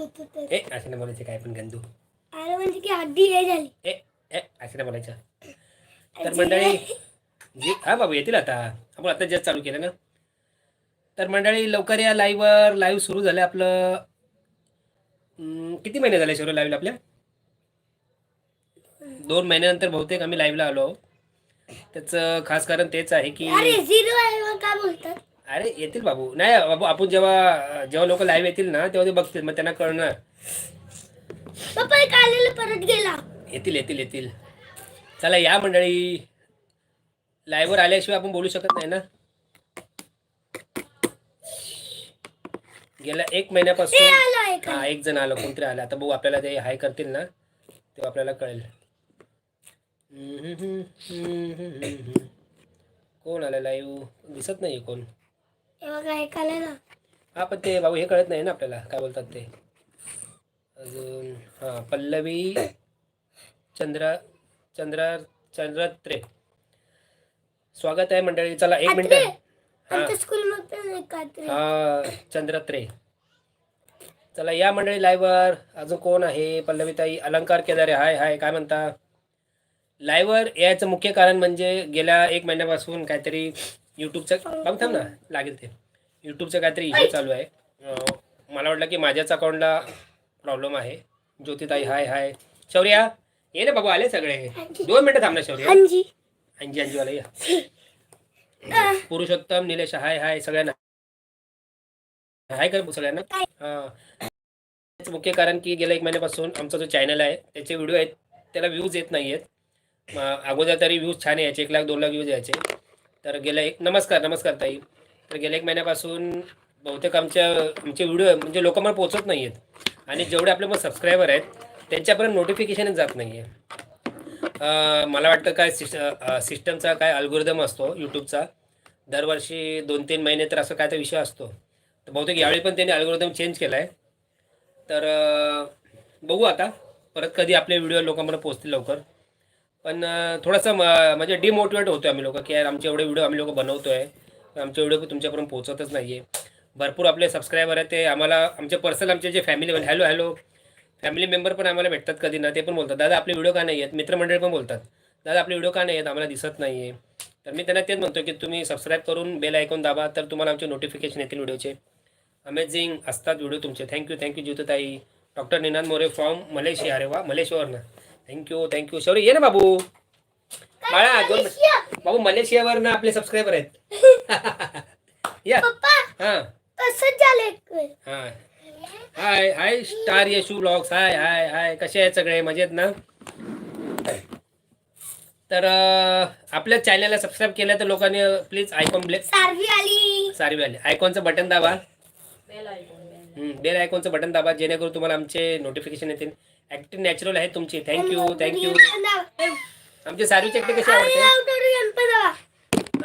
ए असं नाही बोलायचं काय पण गंदू. अरे म्हणजे की हड्डी हे झाली. ए ए असं नाही बोलायचं. तर मंडळी जी हा बाबू येतील आता. आपण आता जस्ट चालू केलं ना? तर मंडळी लवकर या लाईव्हवर लाईव्ह सुरू झालं आपलं किती महिने झाले शिरो लाईव्हला आपल्या? दोन महिन्यानंतर बहुतेक आम्ही लाईव्हला आलो आहोत. त्याचं खास कारण तेच आहे की अरे झिरो आहे मग काय बोलतात? अरे येतील बाबू. नाही बाबू आपण जेव्हा जेव्हा लोक लाईव्ह येतील ना तेव्हा ते बघतील मग त्यांना कळणार. पप्पा एक आलेलं परत गेला येतील येतील येतील. चला या मंडळी. लाईव्हवर आल्याशिवाय आपण बोलू शकत नाही ना? गेल्या एक महिन्यापासून हा एक जण आलं कोणतरी आलं. आता बघू आपल्याला ते हाय करतील ना? तेव्हा आपल्याला कळेल. कोण आलं लाईव्ह दिसत नाही कोण? बघा ना हा पण ते बाबू हे कळत नाही ना आपल्याला काय बोलतात ते. अजून हां पल्लवी चंद्रा चंद्रा चंद्रत्रे. स्वागत आहे मंडळी चला एक मिनिट. हा. आमच्या एक कात्री हा चंद्रत्रे. चला या मंडळी लाईव्हवर अजून कोण आहे? पल्लवीताई अलंकार केदारे हाय हाय काय म्हणता? लाईव्हवर यायचं मुख्य कारण म्हणजे गेल्या एक महिन्यापासून काहीतरी यूट्यूबचं बघ थांब ना लागेल ते. यूट्यूबचं काहीतरी इश्यू चालू आहे. मला वाटलं की माझ्याच अकाउंटला प्रॉब्लेम आहे. ज्योतिताई हाय हाय शौर्या ये ना बाबू आले सगळे. दोन मिनटं थांब ना शौर्या. अंजी अंजी अंजीवाला या. पुरुषोत्तम निलेश हाय हाय सगळ्यांना. हाय कर सगळ्यांना. हा. मुख्य कारण की गेल्या एक महिन्यापासून आमचा जो चॅनल आहे त्याचे व्हिडिओ आहेत त्याला व्ह्यूज येत नाही आहेत अगोदर तरी व्ह्यूज छान यायचे एक लाख दोन लाख व्ह्यूज यायचे. तर गेल्या एक नमस्कार नमस्कार ताई. तर गेल्या एक महिन्यापासून बहुतेक आमच्या आमचे व्हिडिओ म्हणजे लोकांना पोचत नाही आहेत आणि जेवढे आपले मग सबस्क्रायबर आहेत त्यांच्यापर्यंत नोटिफिकेशनच जात नाही आहे मला वाटतं काय सिस्ट सिस्टमचा काय अल्गोरिदम असतो यूट्यूबचा दरवर्षी दोन तीन महिने तर असं काय तर विषय असतो. तर बहुतेक यावेळी पण त्यांनी अल्गोरिदम चेंज केला आहे तर बघू आता परत कधी आपले व्हिडिओ लोकांपर्यंत पोचतील लवकर. पण थोडासा थोडंसं म- म्हणजे डिमोटिवेट होतो आम्ही लोक की यार आमचे एवढे व्हिडिओ आम्ही लोक बनवतो आहे आमचे व्हिडिओ तुमच्यापर्यंत पोहोचतच नाही आहे भरपूर आपले सबस्क्रायबर आहेत ते आम्हाला आमचे पर्सनल आमचे जे family hello hello family member पण आम्हाला भेटतात कधी ना ते पण बोलतात. दादा आपले व्हिडिओ का नाही आहेत मित्रमंडळी पण बोलतात. दादा आपले व्हिडिओ का नाही आहेत आम्हाला दिसत नाही आहे तर मी त्यांना तेच म्हणतो की तुम्ही सबस्क्राईब करून बेल ऐकून दाबा तर तुम्हाला आमचे नोटिफिकेशन येतील व्हिडिओचे अमेझिंग असतात व्हिडिओ तुमचे. Thank you thank you ज्योतताई. Doctor Ninad More from Malaysia. अरे वा मलेशियावर ना थँक्यू थँक्यू शौरी ये ना बाबू. बाळा दोन बाबू मलेशियावरनं आपले सबस्क्रायबर आहेत. या. हां. Hi hi hi star Yashu blogs. Hi hi hi. कसे आहेत सगळे? मजेत ना? तर आपल्या चॅनलला सबस्क्राईब केलं तर लोकांनी प्लीज आयकॉन ब्ले सारवी आली. सारी आले. आयकॉनचं बटन दाबा. बेल आयकॉनचं बटन दाबा. जेणेकरून तुम्हाला आमचे नोटिफिकेशन येतील. ऍक्टिंग नॅचरल आहे तुमची. थँक्यू थँक्यू आमची सारवीची ऍक्टिंग कशी आवडते?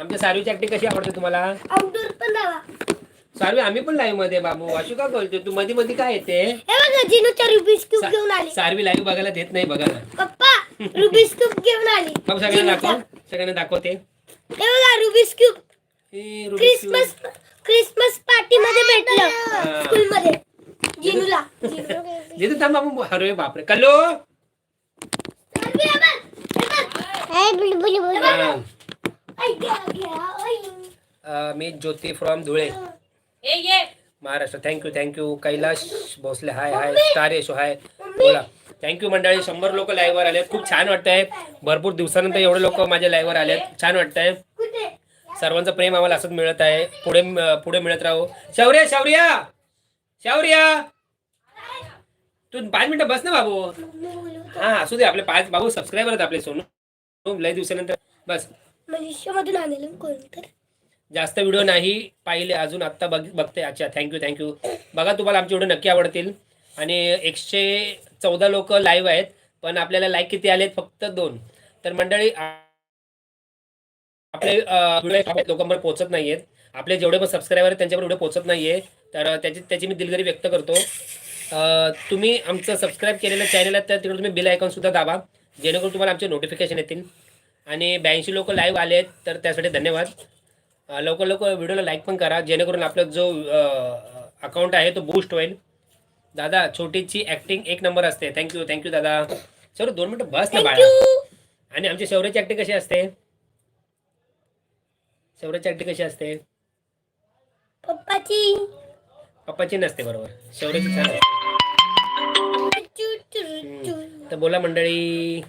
आमच्या सारवीची ऍक्टिंग कशी आवडते तुम्हाला? सारवी आम्ही पण लाईव्हमध्ये बाबू. अशी का बोलते तू मध्ये मध्ये काय येते? हे सारवी लाईव्ह बघायला देत नाही बघा. ना पप्पा रुबिक्स क्यूब घेऊन आली. मग सगळ्यांना दाखव. सगळ्यांना दाखवते. हे बघा Rubik's cube. Christmas Christmas party मध्ये भेटलं. स्कूल मध्ये. जिनूला. जिथे थांब अरे बापरे. कल्लो. अं, मी Jyoti from Dhule. Maharashtra. Thank you thank you Kailash Bhosale hi hi star Yasho hi बोला. थँक्यू मंडळी. शंभर लोक लाईव्हवर आलेत. खूप छान वाटतंय. भरपूर दिवसानंतर एवढे लोक माझ्या लाईव्हवर आलेत. छान वाटतंय. सर्वांचं प्रेम आम्हाला असंच मिळत आहे. पुढे पुढे मिळत राहू. शौर्य शौर्या! शौर्या! तू पाच मिनिटं बस ना बाबू. हा असू दे आपले पाच बाबू सबस्क्रायबर आहेत आपले सोनू. लय दिवसानंतर बस. कोण तर? जास्त व्हिडिओ नाही पाहिले अजून आत्ता बघ बघते. अच्छा थँक्यू थँक्यू बघा तुम्हाला आमचे व्हिडिओ नक्की आवडतील. आणि एकशे चौदा लोक लाईव्ह आहेत पण आपल्याला लाईक किती आलेत? फक्त दोन. तर मंडळी आपले व्हिडिओ लोकांपर्यंत पोहोचत नाही आहेत आपले जेवढे पण सबस्क्रायबर आहेत त्यांच्यावर व्हिडिओ पोहोचत नाही आहे तर त्याची त्याची मी दिलगिरी व्यक्त करतो. तुम्ही आमचं सबस्क्राईब केलेलं चॅनल आहे तर तिकडे तुम्ही बिल आयकॉनसुद्धा दाबा. जेणेकरून तुम्हाला आमचे नोटिफिकेशन येतील. आणि ब्याऐंशी लोक लाईव्ह आले आहेत तर त्यासाठी धन्यवाद. लवकर लवकर व्हिडिओला लाईक पण करा जेणेकरून आपला जो अकाउंट आहे तो बूस्ट होईल. दादा छोटीची ऍक्टिंग एक नंबर असते. थँक्यू थँक्यू दादा. सर दोन मिनिटं बस ना बाळा. आणि आमच्या शौर्याची ऍक्टिंग कशी असते? शौर्याची ऍक्टिंग कशी असते? पप्पाची. पप्पाची नसते बरोबर. शौर्याची छान असते. तर बोला मंडळी.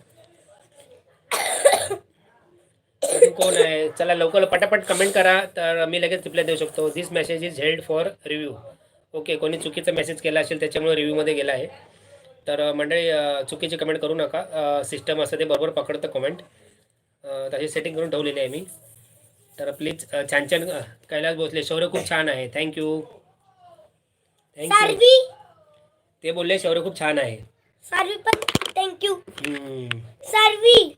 कोण आहे? चला लवकर पटापट कमेंट करा तर मी लगेच रिप्लाय देऊ शकतो. This message is held for review okay कोणी चुकीचा मेसेज केला असेल त्याच्यामुळे रिव्ह्यूमध्ये गेला आहे. तर मंडळी चुकीची कमेंट करू नका. सिस्टम असं ते बरोबर पकडतं कमेंट तशी सेटिंग करून ठेवलेली आहे मी. तर प्लीज छान छान कैलास भोसले शौर्य खूप छान आहे. थँक्यू थँक्यू ते बोलले शौर्य खूप छान आहे. थँक्यू. सारवी.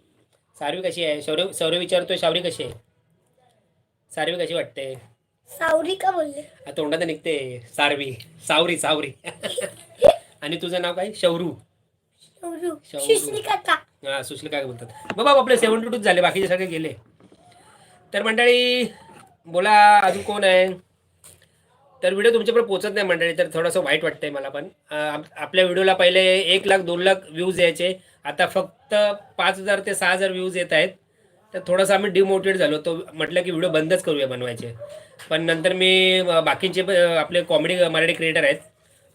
सारवी कशी आहे? शौर्य शौर्य विचारतोय शावरी कशी आहे? सारवी कशी वाटते? सावरी का बोलले? आ, तोंडात निघते. सारवी. सावरी सावरी. आणि तुझं नाव काय? शौरू. शौरू. शौरू. सुश्री काका हा सुशील काय बोलतात बाबा आपले सेवन टू झाले बाकीचे सगळे गेले. तर मंडळी बोला अजून कोण आहे? तर व्हिडिओ तुमच्याकडे पोहोचत नाही मंडळी तर थोडंसं वाईट वाटतंय मला पण. आपल्या व्हिडिओला पहिले एक लाख दोन लाख व्ह्यूज यायचे. आता फक्त पाच हजार ते सहा हजार व्ह्यूज येत आहेत. तर थोडंसं आम्ही डिमोटिवेट झालो. तो म्हटलं की व्हिडिओ बंदच करूया बनवायचे. पण नंतर मी बाकीचे आपले कॉमेडी मराठी क्रिएटर आहेत.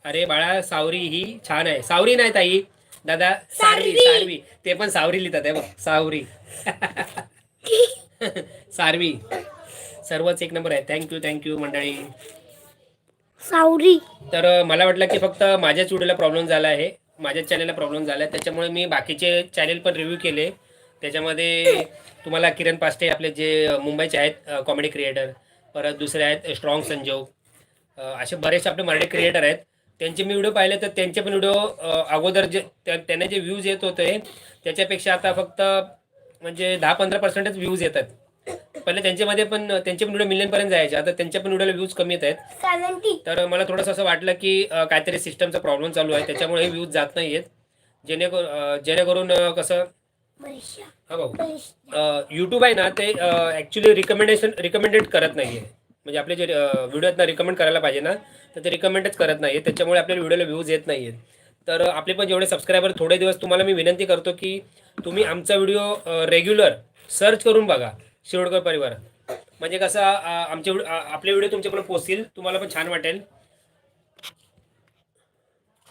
अरे बाळा सावरी ही छान आहे. सावरी नाही ताई. दादा सारवी सारवी. सारवी. ते पण सावरी लिहितात आहे बघ. सावरी. सारवी. सर्वच एक नंबर आहे. थँक्यू थँक्यू मंडळी. सावरी. तर मला वाटलं की फक्त माझ्याच व्हिडिओला प्रॉब्लेम झाला आहे. माझ्याच चॅनेलला प्रॉब्लेम झाला आहे. त्याच्यामुळे मी बाकीचे चॅनेल पण रिव्ह्यू केले. त्याच्यामध्ये तुम्हाला किरण पास्टे आपले जे मुंबईचे आहेत कॉमेडी क्रिएटर परत दुसरे आहेत स्ट्रॉंग संजोग. असे बरेचसे आपले मराठी क्रिएटर आहेत. त्यांचे मी व्हिडिओ पाहिले तर त्यांचे पण व्हिडिओ अगोदर जे त्या- त्यांना जे व्ह्यूज येत होते त्याच्यापेक्षा आता फक्त म्हणजे दहा पंधरा पर्सेंटच व्ह्यूज येतात. पहिले त्यांच्यामध्ये पण त्यांचे पण व्हिडिओ मिलियनपर्यंत जायचे. आता त्यांच्या पण व्हिडिओला व्ह्यूज कमी येत आहेत. तर मला थोडंसं असं वाटलं की अं, काहीतरी सिस्टमचा प्रॉब्लेम चालू आहे. त्याच्यामुळे हे व्ह्यूज जात नाही आहेत जेणेकरून अं, जेणेकरून अं, कसं बरीचशा हा भाऊ. बरीचशा यूट्यूब आहे ना ते ॲक्च्युली रिकमेंडेशन रिकमेंडेड करत नाही आहे म्हणजे आपले जे व्हिडिओ आहेत ना रिकमेंड करायला पाहिजे ना तर ते रिकमेंडच करत नाही आहे त्याच्यामुळे आपल्याला व्हिडिओला व्ह्यूज येत नाही आहेत तर अं, आपले पण जेवढे सबस्क्रायबर थोडे दिवस तुम्हाला मी विनंती करतो की तुम्ही आमचा व्हिडिओ रेग्युलर सर्च करून बघा. शिरोडकर परिवार. म्हणजे कसं आमचे आपले व्हिडिओ तुमच्यापर्यंत पोहोचतील तुम्हाला पण छान वाटेल.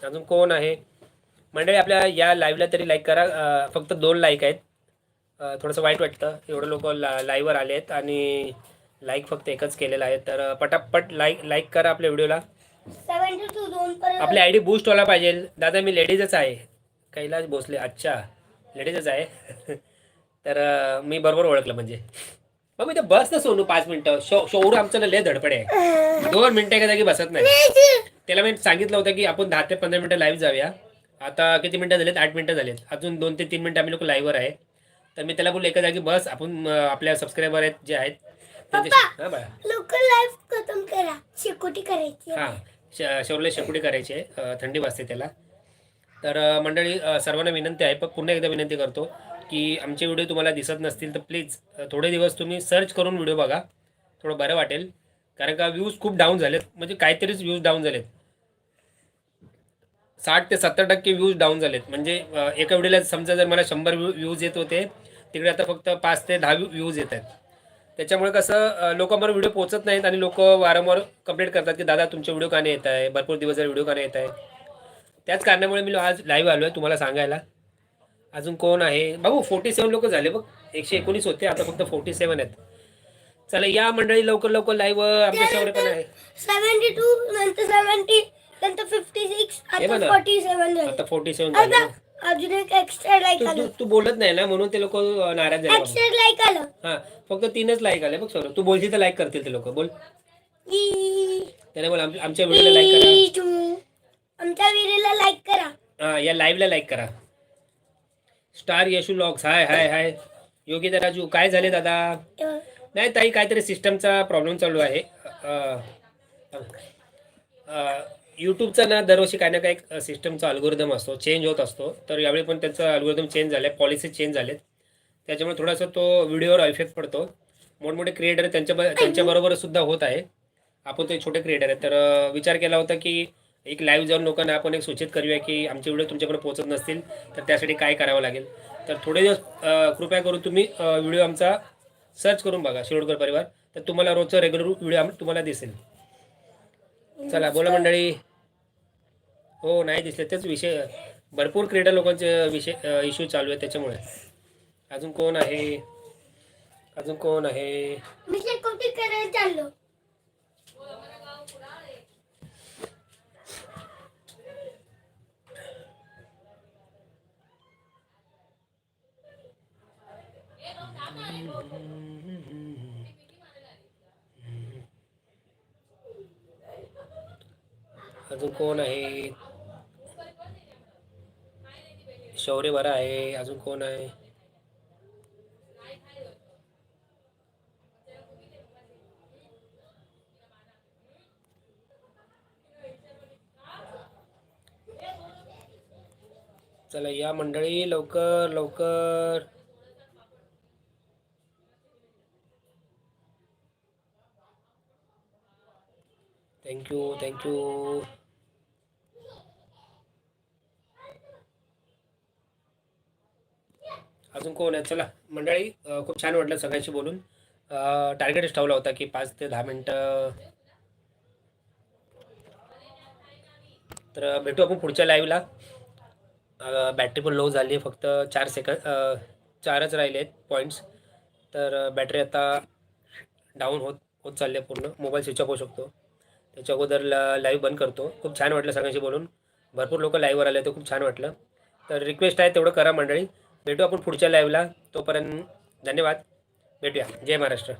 अजून कोण आहे? मंडळी आपल्या या लाईव्हला तरी लाईक करा. फक्त दोन लाईक आहेत. थोडंसं वाईट वाटतं. एवढं लोक ला लाईव्हवर आले आहेत आणि लाईक फक्त एकच केलेलं आहे. तर पटापट लाईक लाईक करा आपल्या व्हिडिओला आपली आय डी बूस्ट व्हायला पाहिजे. दादा मी लेडीजच आहे. कैलास भोसले अच्छा. लेडीजच आहे. तर मी बरोबर ओळखलं म्हणजे. मग मी ते बस ना सोनू पाच मिनटं. शो शौर आमचं ना लय धडपडे आहे. दोन मिनटं एका जागी बसत नाही. त्याला मी सांगितलं होतं की आपण दहा ते पंधरा मिनटं लाईव्ह जाऊया. आता किती मिनटं झालेत? आठ मिनटं झालेत. अजून दोन ते तीन मिनटं आम्ही लोक लाईव्हवर आहे. तर मी त्याला बोललो एका जागी बस. आपण आपल्या सबस्क्रायबर आहेत जे आहेत हां शेकोटी करायची हां आहे. थंडी वाजते त्याला. तर मंडळी सर्वांना विनंती आहे. पण पुन्हा एकदा विनंती करतो. की आमचे व्हिडिओ तुम्हाला दिसत नसतील तर प्लीज थोडे दिवस तुम्ही सर्च करून व्हिडिओ बघा. थोडं बरं वाटेल. कारण का व्ह्यूज खूप डाऊन झालेत. म्हणजे काहीतरीच व्ह्यूज डाऊन झालेत. साठ ते सत्तर टक्के व्ह्यूज डाऊन झालेत. म्हणजे एका व्हिडिओला समजा जर मला शंभर व्ह्यूज येत होते तिकडे आता फक्त पाच ते दहा व्ह्यूज येत आहेत. त्याच्यामुळे कसं लोकांवर व्हिडिओ पोचत नाहीत आणि लोक वारंवार कंप्लेंट करतात की दादा तुमचे व्हिडिओ का नाही येत आहे? भरपूर दिवस जर व्हिडिओ का नाही येत आहे? त्याच कारणामुळे मी आज लाईव्ह आलो आहे तुम्हाला सांगायला. अजून कोण आहे? बाबू फोर्टी सेवन लोक झाले बघ. एकशे एकोणीस होते आता फक्त फोर्टी सेवन आहेत. चला या मंडळी लवकर लवकर लाईव्ह आमच्या शौर्य पण आहे. सेवन्टी टू नंतर सेवन्टी नंतर फिफ्टी सिक्स हे आता. फोर्टी सेवन आता फोर्टी सेवन झाले अजून एक एक्स्ट्रा लाईक तू आलं. तू तू बोलत नाही ना म्हणून ते लोक नाराज झाले बाबा. एक्स्ट्रा लाईक आलं. हा फक्त तीनच लाईक आले बघ सौरव तू बोलशील तर लाईक करतील ते लोक. बोल. ई- त्याने बोल आम- आमच्या व्हिडिओला लाईक करा. ई- टू. आमच्या विहिरीला लाईक करा. हा या लाईव्हला लाईक करा. Star Yashu vlogs hi hi hi. Yogi Raju काय झाले दादा? नाही ताई काहीतरी सिस्टमचा प्रॉब्लेम चालू आहे. यूट्यूबचा ना दरवर्षी काही ना काही सिस्टमचा अल्गोरिदम असतो चेंज होत असतो. तर यावेळी पण त्याचा अल्गोरिदम चेंज झाला आहे पॉलिसी चेंज झालेत. त्याच्यामुळे थोडासा तो व्हिडिओवर इफेक्ट पडतो. मोठमोठे क्रिएटर त्यांच्या त्यांच्याबरोबर सुद्धा होत आहे. आपण ते छोटे क्रिएटर आहेत. तर विचार केला होता की एक लाईव्ह जाऊन लोकांना आपण एक सूचित करूया की आमचे व्हिडिओ तुमच्याकडे पोहोचत नसतील तर त्यासाठी काय करावं लागेल? तर थोडे दिवस कृपया करून तुम्ही व्हिडिओ आमचा सर्च करून बघा शिरोडकर परिवार. तर तुम्हाला रोजचा रेग्युलर व्हिडिओ तुम्हाला दिसेल. चला बोला मंडळी. हो नाही दिसले. तेच विषय भरपूर क्रीडा लोकांचे विषय इश्यू चालू आहे त्याच्यामुळे. अजून कोण आहे? अजून कोण आहे मी कॉपी करायला चाललो अजून कोण आहे? शौर्य बरा आहे. अजून कोण आहे? चला या मंडळी लवकर लवकर. थँक्यू थँक्यू अजून कोण आहे चला मंडळी खूप छान वाटलं सगळ्यांशी बोलून. टार्गेटच ठेवला होता की पाच ते दहा मिनटं. तर भेटू आपण पुढच्या लाईव्हला बॅटरी पण लो झाली आहे फक्त चार सेकंद चारच राहिले आहेत पॉईंट्स तर बॅटरी आता डाऊन होत होत चालली आहे पूर्ण. मोबाईल स्विच ऑफ होऊ शकतो. त्याच्या अगोदर लाईव्ह बंद करतो. खूप छान वाटलं सगळ्यांशी बोलून. भरपूर लोक लाईव्हवर आले तर खूप छान वाटलं. तर रिक्वेस्ट आहे तेवढं करा मंडळी. भेटू आपण पुढच्या लाईव्हला तोपर्यंत धन्यवाद. भेटूया. जय महाराष्ट्र.